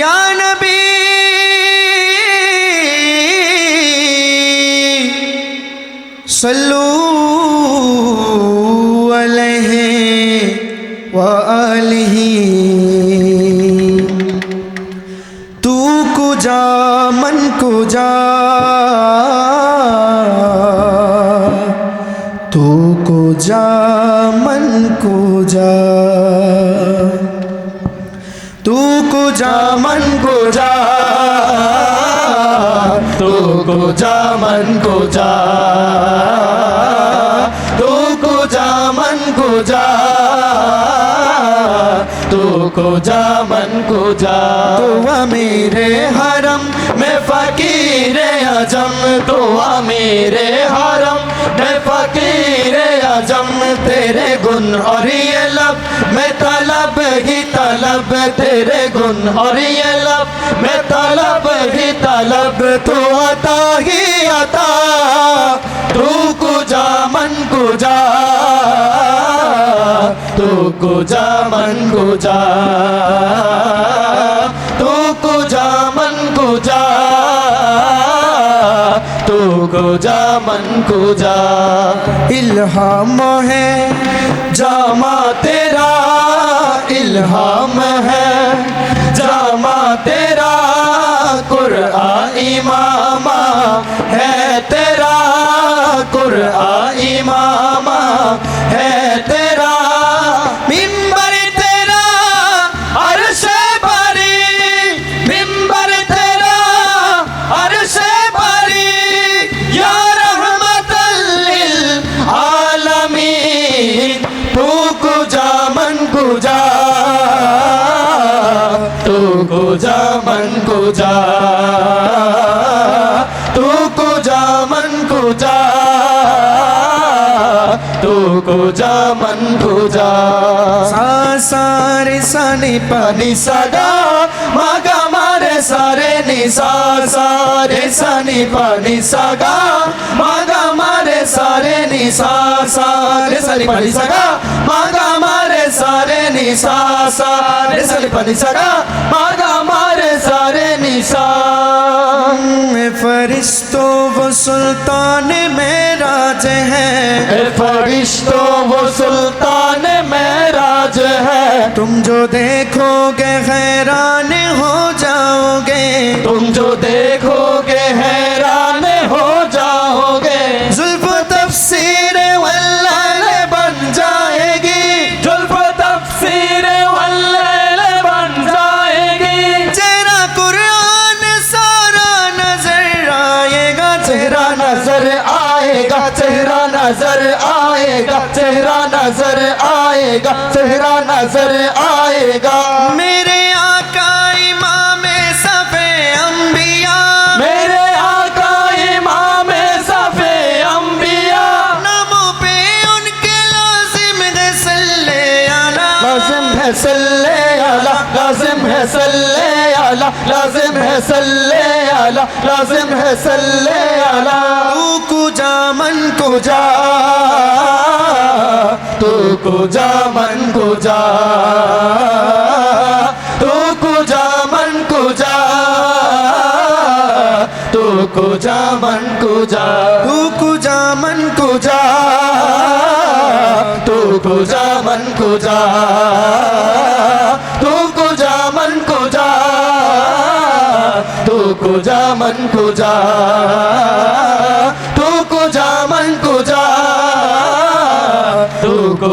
یا نبی صلو علیہ وآلہ. تو کو جا، من کو جا. تو کو جا، من کو جا. کو جا من کو جا تو کو جامن کو جا تو کو جامن کو جا تو کو جا من کو جا تو میرے حرم میں فقیر اعظم تو میرے حرم میں فقیر اعظم تیرے گن اور یہ میں طلب ہی طلب تیرے گن اور یہ لب میں طلب ہی طلب تو عطا ہی عطا تو کجا من کجا جا تو کجا من کجا جا تو کجا تو کو جا من کو جا۔ الہام ہے جامع تیرا، الہام ہے جامع تیرا۔ قرآن امام ہے تیرا، قرآن امام ہے کو جا من کو جا، تو کو جا من کو جا، تو کو جا من کو جا۔ سا سارے سانے پانی پانی سگا مگا مارے سارے نسا سارے سنی پانی سگا مگا مارے سارے نسا سارے سنی پانی سگا مگا سارے نسا سارے سنی پانی سگا مگا مارے سارے نسا فرشتوں وہ سلطان میراج ہے اے فرشتوں وہ سلطان معراج ہے تم جو دیکھو گے حیران ہو جاؤ گے نظر آئے گا چہرہ نظر آئے گا چہرہ نظر آئے گا۔ میرے آقا امام صفے انبیاء۔ میرے آقا امام صفے انبیاء۔ ناموں پہ ان کے لازم ہے صلی اللہ۔ لازم ہے صلی اللہ لازم ہے صلی اللہ لازم ہے صلی اللہ لازم ہے صلی اللہ۔ কুজা মন কুজা তো কুজা মন কুজা তো কুজা মন কুজা তো কুজা মন কুজা তু কুজা মন কুজা তো কুজা মন কুজা তো কুজা কুজা তো কুজা কুজা